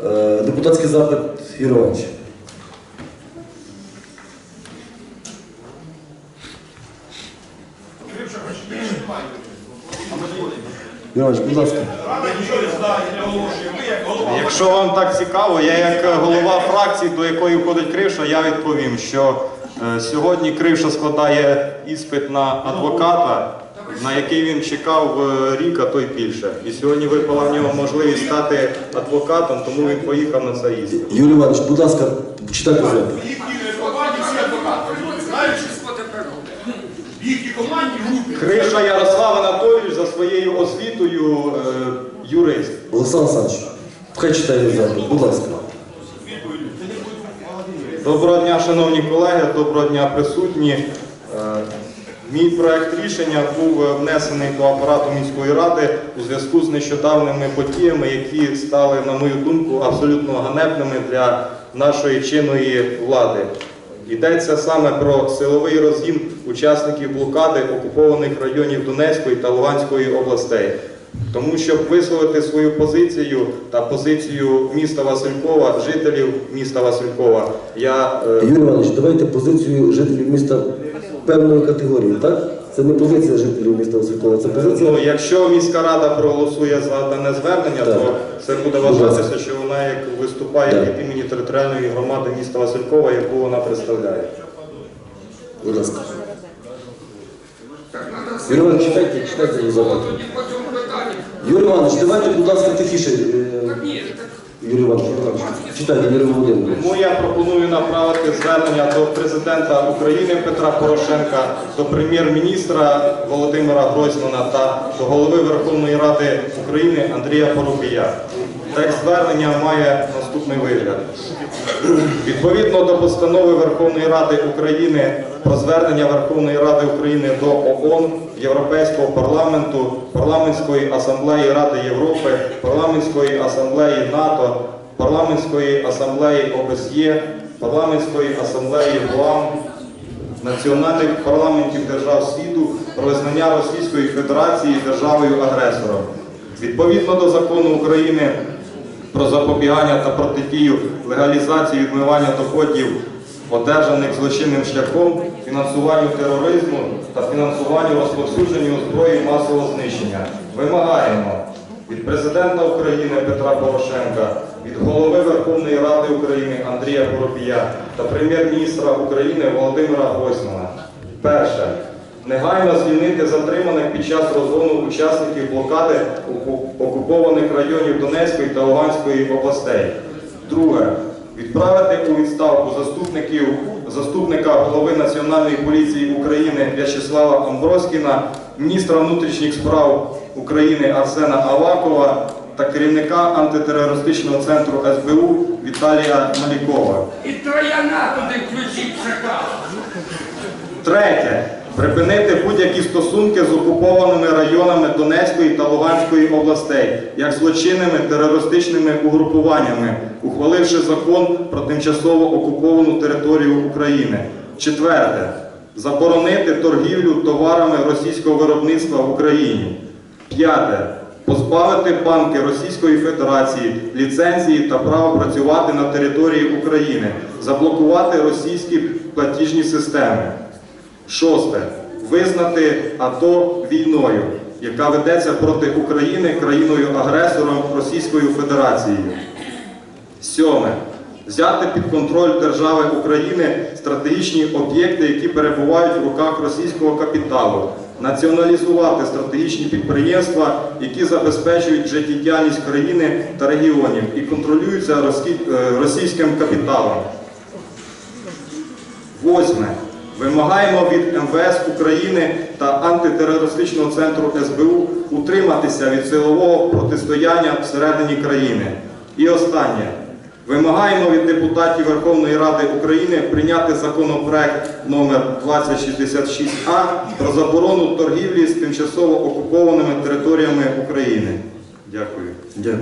Е, Депутатський запит Юрій Іванович. Будь ласка. Якщо вам так цікаво, я як голова фракції, до якої входить Кривша, я відповім, що е, сьогодні Кривша складає іспит на адвоката, на який він чекав е, рік, а то й більше. І сьогодні випала в нього можливість стати адвокатом, тому він поїхав на цей іспит. Юрій Іванович, будь ласка, читайте запит. В їхній команді всі адвокати. Знаєш, в їхній команді групі. Кривша Ярослав Анатолійович за своєю освітою е, юрист. Олександр Олександрович, хай читає запит, будь ласка. Доброго дня, шановні колеги, доброго дня, присутні. Мій проект рішення був е, внесений до апарату міської ради у зв'язку з нещодавними подіями, які стали, на мою думку, абсолютно ганебними для нашої чинної влади. Йдеться саме про силовий розгін учасників блокади окупованих районів Донецької та Луганської областей. Тому щоб висловити свою позицію та позицію міста Василькова, жителів міста Василькова, я е, Юрій Іванович, давайте позицію жителів міста певної категорії, так? Це не позиція жителів міста Василькова, це позиція. Ну, якщо міська рада проголосує за дане звернення, Так. то це буде вважатися, що вона як виступає Так. від імені територіальної громади міста Василькова, яку вона представляє. Будь ласка. Юрій Іванович, читайте, читайте запит. Юрій Іванович, давайте, будь ласка, тихіше. Юрій Іванович, читайте, Юрій Володимирович. Тому я пропоную направити звернення до президента України Петра Порошенка, до прем'єр-міністра Володимира Гройсмана та до голови Верховної Ради України Андрія Поробія. Текст звернення має наступний вигляд. Відповідно до постанови Верховної Ради України про звернення Верховної Ради України до ООН, Європейського парламенту, Парламентської асамблеї Ради Європи, Парламентської асамблеї НАТО, Парламентської асамблеї ОБСЄ, Парламентської асамблеї ГУАМ, національних парламентів держав світу про визнання Російської Федерації державою-агресором. Відповідно до закону України про запобігання та протидію легалізації відмивання доходів, одержаних злочинним шляхом, фінансуванню тероризму та фінансуванню розповсюдженню зброї масового знищення. Вимагаємо від президента України Петра Порошенка, від голови Верховної Ради України Андрія Поробія та прем'єр-міністра України Володимира Гройсмана. Перше. Негайно звільнити затриманих під час розгону учасників блокади окупованих районів Донецької та Луганської областей. Друге. Відправити у відставку заступників заступника голови Національної поліції України В'ячеслава Амброскіна, міністра внутрішніх справ України Арсена Авакова та керівника антитерористичного центру СБУ Віталія Малікова. І трояна туди включіть шакал. Третє. Припинити будь-які стосунки з окупованими районами Донецької та Луганської областей, як злочинними терористичними угрупуваннями, ухваливши закон про тимчасово окуповану територію України. Четверте. Заборонити торгівлю товарами російського виробництва в Україні. П'яте. Позбавити банки Російської Федерації ліцензії та права працювати на території України, заблокувати російські платіжні системи. Шосте. Визнати АТО війною, яка ведеться проти України країною-агресором Російською Федерацією. Сьоме. Взяти під контроль держави України стратегічні об'єкти, які перебувають в руках російського капіталу, націоналізувати стратегічні підприємства, які забезпечують життєдіяльність країни та регіонів і контролюються е, російським капіталом. Восьме. Вимагаємо від МВС України та антитерористичного центру СБУ утриматися від силового протистояння всередині країни. І останнє. Вимагаємо від депутатів Верховної Ради України прийняти законопроект номер 2066А про заборону торгівлі з тимчасово окупованими територіями України. Дякую. Дякую.